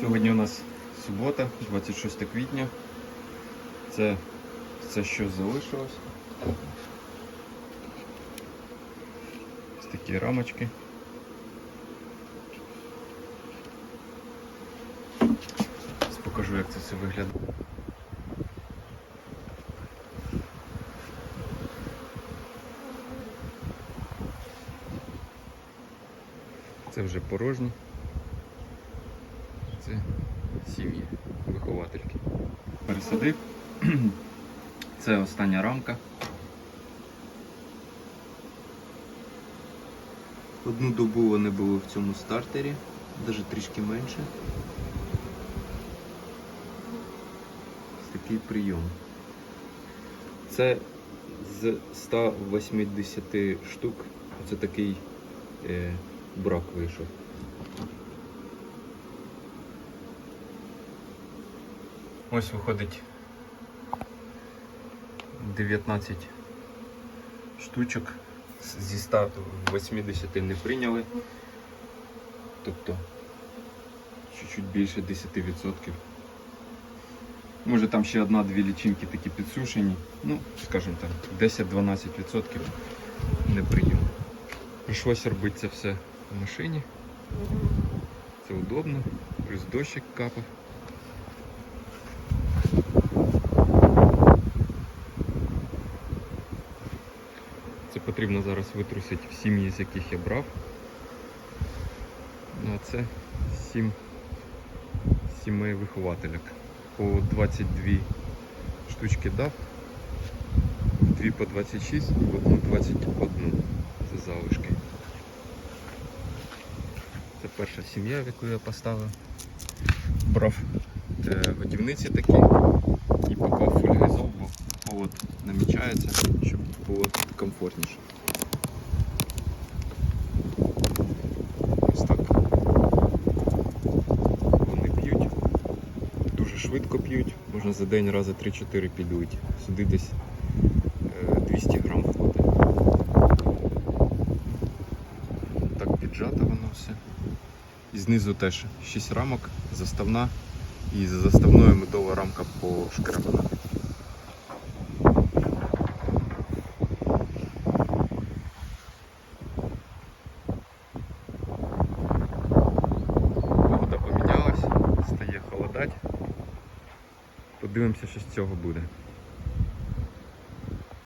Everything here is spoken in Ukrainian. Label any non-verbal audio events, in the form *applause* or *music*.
Сьогодні у нас субота, 26 квітня. Це все, що залишилось. Ось такі рамочки. Зараз покажу, як це все виглядає. Це вже порожні. Це сім'ї, виховательки. Пересадив. *clears throat* Це остання рамка. Одну добу вони були в цьому стартері, навіть трішки менше. Ось такий прийом. Це з 180 штук. Оце такий е, брак вийшов. Ось виходить 19 штучок зі 180 не прийняли. Тобто чуть-чуть більше 10%. Може там ще одна-дві лічинки такі підсушені. Ну, скажімо так, 10-12% не прийняли. Прийшлося робити це все в машині. Це удобно, плюс дощик капав. Це потрібно зараз витрусити сім'ї, з яких я брав. Ну а це 7 сімей вихователек. По 22 штучки дав, дві по 26 і одну 21 за залишки. Це перша сім'я, в яку я поставив. Брав е, годівниці такі і бо холод намічається, щоб було комфортніше. Ось так. Вони п'ють. Дуже швидко п'ють, можна за день рази 3-4 підуть. Сюди десь е, 200 грам входить. Так піджато воно все. І знизу теж 6 рамок, заставна. І за заставною медова рамка пошкрябана. Погода Подивимося, що з цього буде.